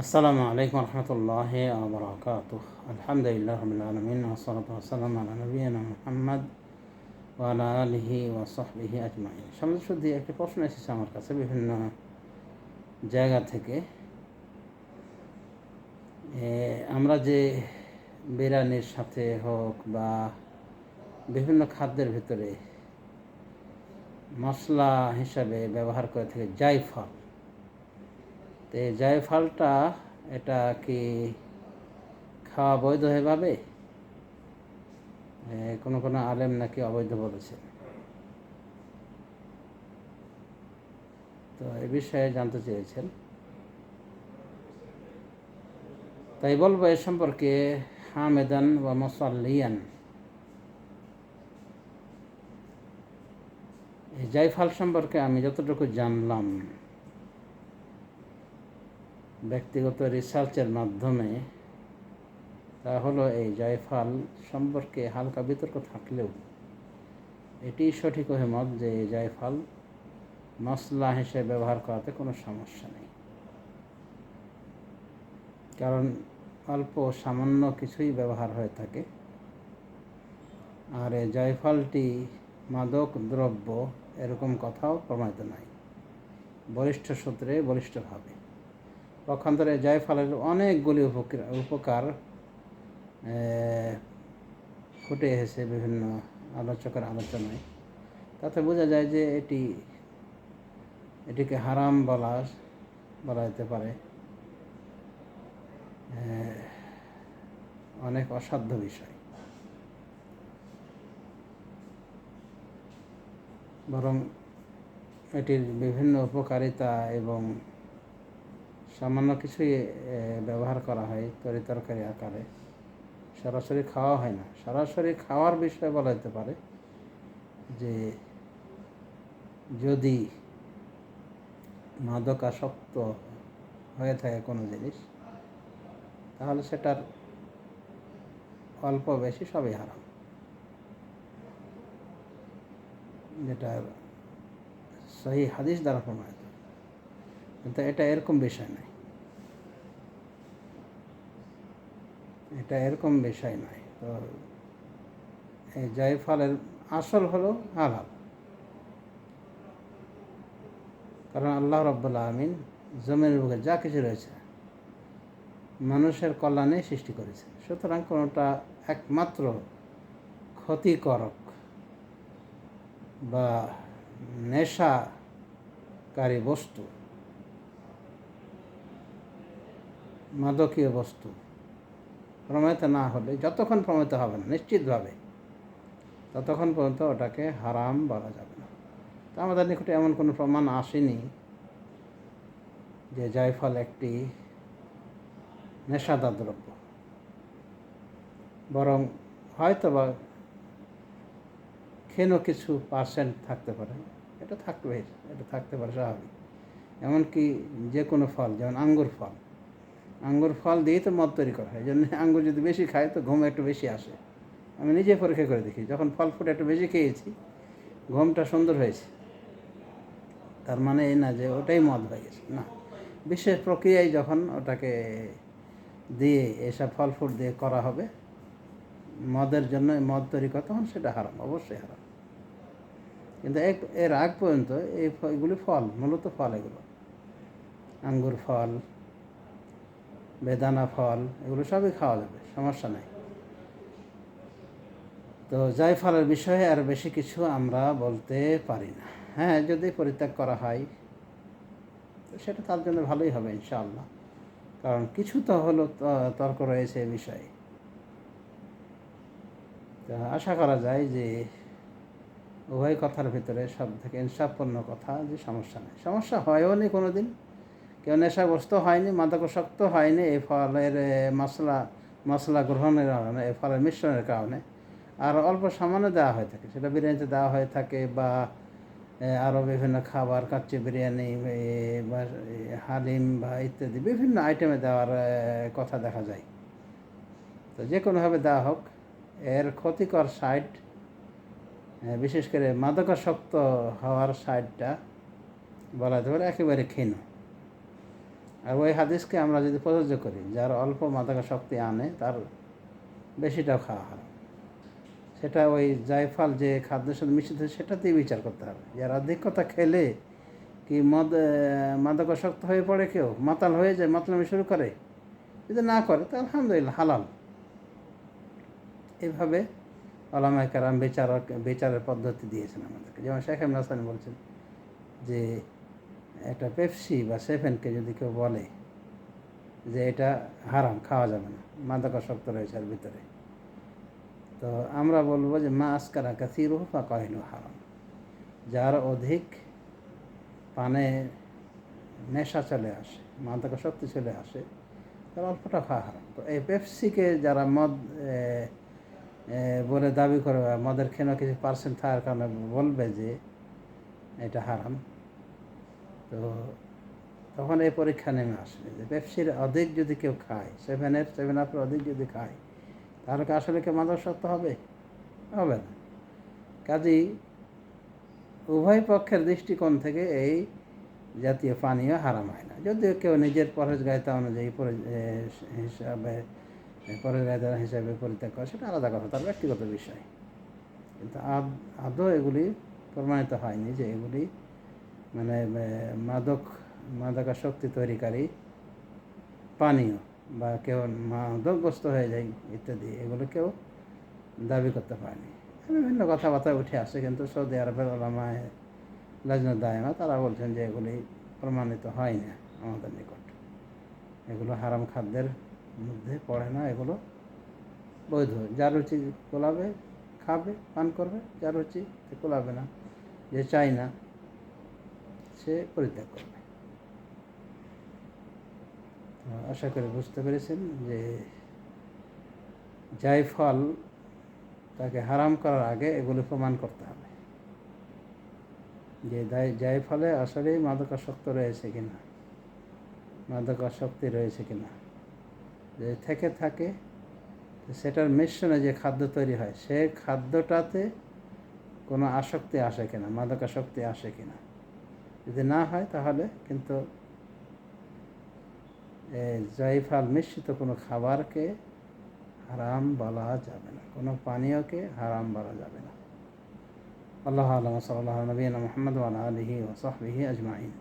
আসসালামু আলাইকুম রহমতুল্লাহ আবরাকাত আলহামদুলিল্লাহ আলমিন ওসলাত ওসালাম আলা নবীনা মোহাম্মদ ওয়ালা আলহি ওয়াসহবিহি আজমাইন। সমাজ শুদ্ধি একটি প্রশ্ন এসেছে আমার কাছে বিভিন্ন জায়গা থেকে। আমরা যে বিরিয়ানির সাথে হোক বা বিভিন্ন খাদ্যের ভিতরে মশলা হিসাবে ব্যবহার করে থাকে, জায়ফল তো এই জায়ফলটা এটা কি খাওয়া বৈধ হয়ে এ, কোনো কোনো আলেম নাকি অবৈধ বলেছে। তো এ বিষয়ে জানতে চেয়েছেন। তাই বলব এ সম্পর্কে হামেদান বা মুসাল্লিয়ান। এই জায়ফল সম্পর্কে আমি যতটুকু জানলাম। ব্যক্তিগত রিসার্চের মাধ্যমে, তা হলো এই জায়ফল সম্পর্কে হালকা বিতর্ক থাকলেও, এটি সঠিক মত যে এই জায়ফল মশলা হিসেবে ব্যবহার করাতে কোনো সমস্যা নেই। কারণ অল্প সামান্য কিছুই ব্যবহার হয়ে থাকে। আর এই জায়ফলটি মাদক দ্রব্য এরকম কথাও প্রমাণিত নাই। বলিষ্ঠ সূত্রে বলিষ্ঠভাবে। পক্ষান্তরে জায়ফলের অনেকগুলি উপকার ফুটে এসেছে বিভিন্ন আলোচকের আলোচনায়। তাতে বোঝা যায় যে এটি, এটিকে হারাম বলা বলা যেতে পারে। অনেক অসাধ্য বিষয়। বরং এটির বিভিন্ন উপকারিতা এবং সামান্য কিছুই ব্যবহার করা হয় তরি তরকারি আকারে। সরাসরি খাওয়া হয় না। সরাসরি খাওয়ার বিষয়ে বলা যেতে পারে যে, যদি মাদকাসক্ত হয়ে থাকে কোনো জিনিস, তাহলে সেটার অল্প বেশি সবই হারাম। যেটা সহি হাদিস দ্বারা প্রমাণিত। কিন্তু এটা এরকম বিষয় নয়। এটা এরকম বিষয় নয়। তো এই জয়ফলের আসল হলো হালাল কারণ আল্লাহ রব্বুল্লা আমিন জমির বুকে যা কিছু রয়েছে মানুষের কল্যাণে সৃষ্টি করেছে সুতরাং কোনোটা একমাত্র ক্ষতিকারক বা নেশাকারী বস্তু, মাদকীয় বস্তু প্রমাণিত না হলে, যতক্ষণ প্রমাণিত হবে না, নিশ্চিতভাবে ততক্ষণ পর্যন্ত ওটাকে হারাম বলা যাবে না। তো আমাদের নিকটে এমন কোনো প্রমাণ আসেনি যে জায়ফল একটি নেশাদার দ্রব্য। বরং হয়তো বা ক্ষীণ কিছু পার্সেন্ট থাকতে পারে। এটা থাকবে এটা থাকতে পারে স্বাভাবিক। এমনকি যে কোনো ফল, যেমন আঙ্গুর ফল আঙ্গুর ফল দিয়েই তো মদ তৈরি করা হয়। এই জন্য আঙ্গুর যদি বেশি খায়, তো ঘুম একটু বেশি আসে। আমি নিজে পরীক্ষা করে দেখি, যখন ফল ফুট একটু বেশি খেয়েছি, ঘুমটা সুন্দর হয়েছে। তার মানে এই না যে ওটাই মদ হয়ে গেছে, না। বিশেষ প্রক্রিয়ায় যখন ওটাকে দিয়ে এসব ফল ফুট দিয়ে করা হবে, মদের জন্য মদ তৈরি করা, তখন সেটা হারাম, অবশ্যই হারাম। কিন্তু এক, এর আগ পর্যন্ত এই এগুলি ফল, মূলত ফল এগুলো। আঙ্গুর ফল বেদানা ফল, এগুলো সবই খাওয়া যাবে, সমস্যা নেই। তো জায়ফলের বিষয়ে আর বেশি কিছু আমরা বলতে পারি না। হ্যাঁ যদি পরিত্যাগ করা হয়, তো সেটা তার জন্য ভালোই হবে, ইনশাআল্লাহ। কারণ কিছু তো হলো তর্ক রয়েছে এ বিষয়ে। তো আশা করা যায় যে উভয় কথার ভিতরে সব থেকে ইনসাফপূর্ণ কথা যে সমস্যা নেই। সমস্যা হয়ও নি কোনো দিন কেউ নেশাগ্রস্ত হয়নি, মাদকাসক্ত হয়নি, এই ফলের মশলা মশলা গ্রহণের কারণে, এই ফলের মিশ্রণের কারণে। আর অল্প সামান্য দেওয়া হয়ে থাকে, সেটা বিরিয়ানিতে দেওয়া হয়ে থাকে বা আরও বিভিন্ন খাবার, কাচ্চি বিরিয়ানি বা হালিম বা ইত্যাদি বিভিন্ন আইটেমে দেওয়ার কথা দেখা যায়। তো যে কোনোভাবে দেওয়া হোক, এর ক্ষতিকর সাইড বিশেষ করে মাদকাসক্ত হওয়ার সাইডটা বলা যেতে পারে একেবারে ক্ষীণ। আর ওই হাদিসকে আমরা যদি প্রযোজ্য করি, যার অল্প মাদকা শক্তি আনে, তার বেশিটাও খাওয়া হয় সেটা ওই জায়ফল যে খাদ্যের সাথে মিশ্রিত সেটাতেই বিচার করতে হবে। যার অধিকতা খেলে কি মদ মাদকাসক্ত হয়ে পড়ে কেউ? মাতাল হয়ে যায় মাতলামি শুরু করে। যদি না করে তো আলহামদুলিল্লাহ, হালাল। এইভাবে আলামায় কারাম বিচারক, বিচারের পদ্ধতি দিয়েছেন আমাদেরকে। যেমন শেখ এমন হাসান বলছেন যে একটা পেপসি বা সেভেনকে যদি কেউ বলে যে এটা হারাম, খাওয়া যাবে না মাদকাসক্ত রয়েছে এর ভিতরে। তো আমরা বলব যে মা আসকারা কাসিরু বা কহিল হারাম। যার অধিক পানে নেশা চলে আসে মাদকাসক্তি চলে আসে, তার অল্পটা খাওয়া হারাম। তো এই পেপসিকে যারা মদ বলে দাবি করে মদের খেয়ে কিছু পার্সেন্ট থাকার কারণে বলবে যে এটা হারাম তো তখন এই পরীক্ষা নেমে আসবে যে পেপসির অধিক যদি কেউ খায় সেভেনের সেভেন আপের অধিক যদি খায়, তাহলে কি আসলে কেউ মাদকাসক্ত হবে? হবে না। কাজেই উভয় পক্ষের দৃষ্টিকোণ থেকে এই জাতীয় পানীয় হারাম হয় না। যদিও কেউ নিজের পরহেজগায়িতা অনুযায়ী হিসাবে পরহেজগায়িতা হিসাবে পরিত্যাগ করে, সেটা আলাদা কথা, তার ব্যক্তিগত বিষয়। কিন্তু আদৌ এগুলি প্রমাণিত হয়নি যে এগুলি মানে মাদক, মাদকাসক্তি তৈরিকারী, পানীয় বা কেউ মাদকগ্রস্ত হয়ে যায় ইত্যাদি, এগুলো কেউ দাবি করতে পারেনি। বিভিন্ন কথাবার্তা উঠে আসে, কিন্তু সৌদি আরবের ওলামায় লাজনা দায়মা তারা বলছেন যে এগুলি প্রমাণিত হয় না আমাদের নিকট। এগুলো হারাম খাদ্যের মধ্যে পড়ে না, এগুলো বৈধ। যার রুচি কোলাবে খাবে, পান করবে যার রুচি কোলাবে না। যে চাই না সে পরিত্যাগ করবে। আশা করি বুঝতে পেরেছেন যে জায়ফল তাকে হারাম করার আগে এগুলি প্রমাণ করতে হবে। যে দায়- জায়ফলে আসলেই মাদকাসক্ত রয়েছে কিনা, মাদকাসক্তি রয়েছে কিনা। যে থেকে থাকে, সেটার মিশ্রণে যে খাদ্য তৈরি হয়, সে খাদ্যটাতে কোনো আসক্তি আসে কিনা, মাদকাসক্তি আসে কিনা। যদি না হয় তাহলে কিন্তু জয়ফল মিশ্রিত কোনো খাবারকে হারাম বলা যাবে না। কোনো পানীয়কে হারাম বলা যাবে না। আল্লাহ আলম সাল্লাহ নবীন মোহাম্মদ আলহি ওসহবিহি আজমাইন।